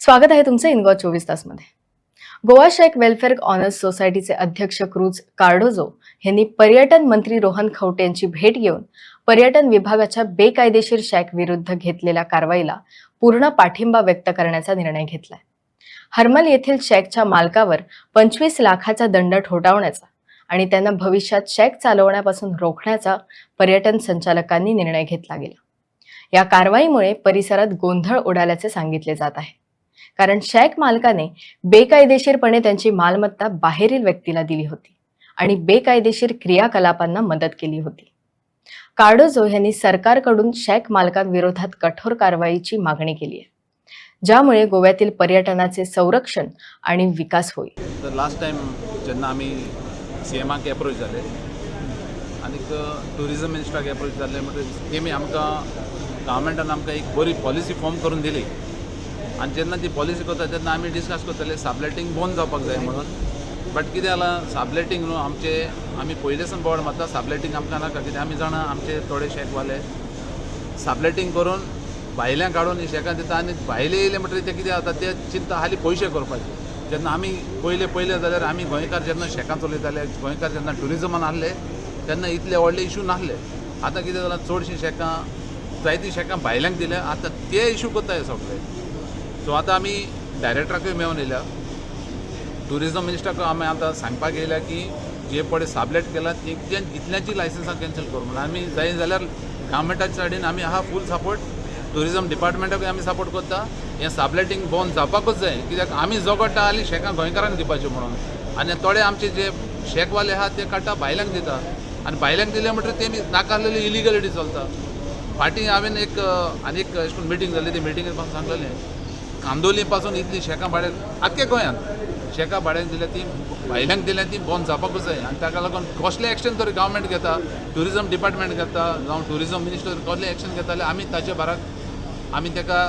स्वागत आहे तुमचं इनगॉ चोवीस तासमध्ये. गोवा शेक वेलफेअर ऑनर्स सोसायटीचे अध्यक्ष क्रूज कार्डोजो यांनी पर्यटन मंत्री रोहन खवटे यांची भेट घेऊन पर्यटन विभागाच्या बेकायदेशीर शॅक विरुद्ध घेतलेल्या कारवाईला पूर्ण पाठिंबा व्यक्त करण्याचा निर्णय घेतलाय. हरमल येथील शॅकच्या मालकावर पंचवीस लाखाचा दंड ठोठावण्याचा आणि त्यांना भविष्यात शॅक चालवण्यापासून रोखण्याचा पर्यटन संचालकांनी निर्णय घेतला गेला. या कारवाईमुळे परिसरात गोंधळ उडाल्याचे सांगितले जात आहे. कारण शॅक मालकाने बेकायदेशीरपणे त्यांची मालमत्ता बाहेरील व्यक्तीला दिली होती आणि बेकायदेशीर क्रियाकलापांना मदत केली होती. कार्डोझो यांनी सरकारकडून शॅक मालकांविरोधात कठोर कारवाईची मागणी केली आहे ज्यामुळे गोव्यातील पर्यटनाचे संरक्षण आणि विकास होईल. तर लास्ट टाइम जेन्ना आम्ही सी एमाक एप्रोच जाले आनीक टुरिजम मिनिस्टराक एप्रोच जाल्ले म्हणटकीर तेमी आमकां गव्हर्मेंटान आमकां एक बरी पॉलिसी फॉर्म करून दिली. आनी जेन्ना ती पॉलिसी करता तेन्ना आमी डिस्कस करताले साबलेटींग बंद जावपाक जाय म्हणून. बट कितें जालां साबलेटींग न्हू आमचे आमी पयलींसून बोर्ड मारता साबलेटींग आमकां नाका. कित्याक आमी जाणा आमचे थोडे शेकवाले साबलेटींग करून भायल्यां काडून ही शेकां दिता आनी भायले येयले म्हणटरी ते कितें जाता ते चिंता हाली पयशे करपाचे जेन्ना आमी पयले पयले जाल्यार आमी गोंयकार जेन्ना शेकां चलयताले गोंयकार जेन्ना ट्युरिजमान आहले तेन्ना इतले व्हडले इशू नासले आतां कितें जालां चडशीं शेकां जायतीं शेकां भायल्यांक दिल्या. आतां ते इशू कोत्ताय सगळे. सो आतां आमी डायरेक्टराकूय मेळून येयल्या ट्युरिजम मिनिस्टराक आमी आतां सांगपाक येयल्या की जे पडे साबलेट केला ते इतल्याची लायसन्सां कॅन्सल करूं. म्हणून आमी जाय जाल्यार गव्हर्मेंटाच्या सायडीन आमी आहा फूल सपोर्ट ट्युरिजम डिपार्टमेंटाकूय आमी सपोर्ट करता. हें साबलेटींग बंद जावपाकूच जाय कित्याक आमी झगडटा आली शेकां गोंयकारांक दिवपाच्यो म्हणून. आनी थोडे आमचे जे शेकवाले आहा ते काडटा भायल्यांक दिता. आनी भायल्यांक दिले म्हणटरी तेमी नाकारलेली इलिगलिटी चलता. फाटीं हांवें एक आनी एक अशें करून मिटींग जाल्ली ती मिटींगेर म्हाका सांगलेलें. कांदोली पासून इतली शेकां भाड्यान आख्ख्या गोंयांत शेकां भाड्यान दिल्या ती भायल्यांक दिल्या ती बंद जावपाकूच जाय आनी ताका लागून कसलें एक्शन तरी गव्हर्मेंट घेता टुरिजम डिपार्टमेंट घेता जावं टुरिजम मिनिस्टर कसलें एक्शन घेता जाल्यार आमी ताचे बाराक आमी ताका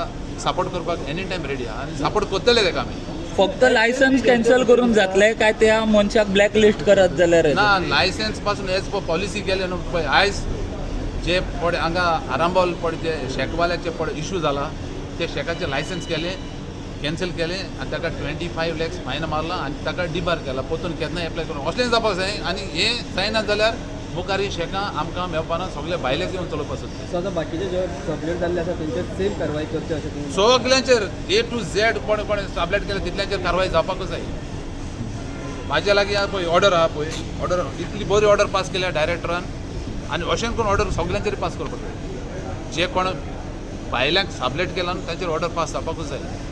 सपोर्ट करपाक एनी टायम रेडी आहा. आनी सपोर्ट करतले ताका आमी. फक्त लायसन्स कॅन्सल करून जातले काय त्या मनशाक ब्लॅक लिस्ट करत जाल्यार? ना लायसन्सपासून एज पर पॉलिसी केले न्हू पळय आयज जे पडे हांगा आरांबोल पडे जे शेकवाल्याचे पडे इशू जाला ते शेकाचे लायसन्स केले कॅन्सल केले आनी ताका ट्वेंटी फायव लॅक्स फायन मारला आनी ताका डिबार केला. परतून केन्नाय एप्लाय करून असलें जावपाक जाय आनी हें जायना जाल्यार मुखार ही शेकां आमकां मेळपाना सगळे भायलेच येवन चलोवपाक सोदता सो आतां बाकीचे जे सबलेट जाल्ले आसा तेंचेर सेम कारवाय करची अशें सगल्यांचेर ए टू झेड कोणे कोणे टॅबलेट केले तितल्यांचेर कारवाय जावपाकूच जाय म्हाज्या लागीं आहा पळय ऑर्डर आहा पळय ऑर्डर इतली बरी ऑर्डर पास केल्या डायरेक्टरान आनी अशें करून ऑर्डर सगल्यांचेर पास करपाक जाय जे कोण भायल्यांक साबलेट केला न्हू तांचेर ऑर्डर पास जावपाकूच जाय